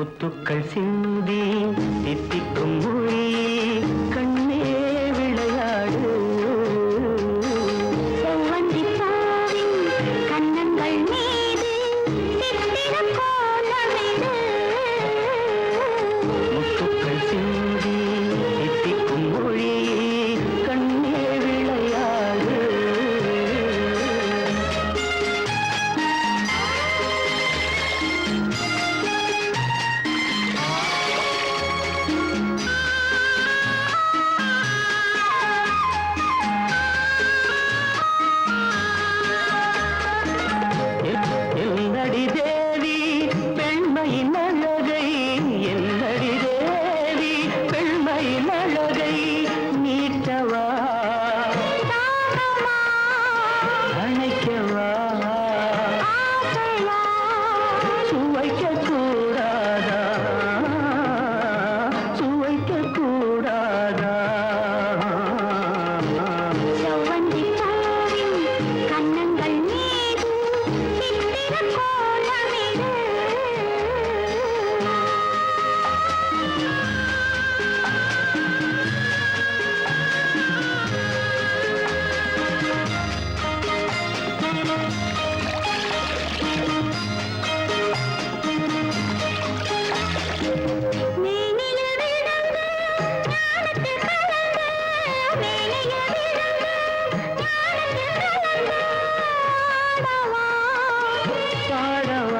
முத்துக்கள் சிந்தி தித்திக்கும் மொழி. मलगई नीटवा வாழவா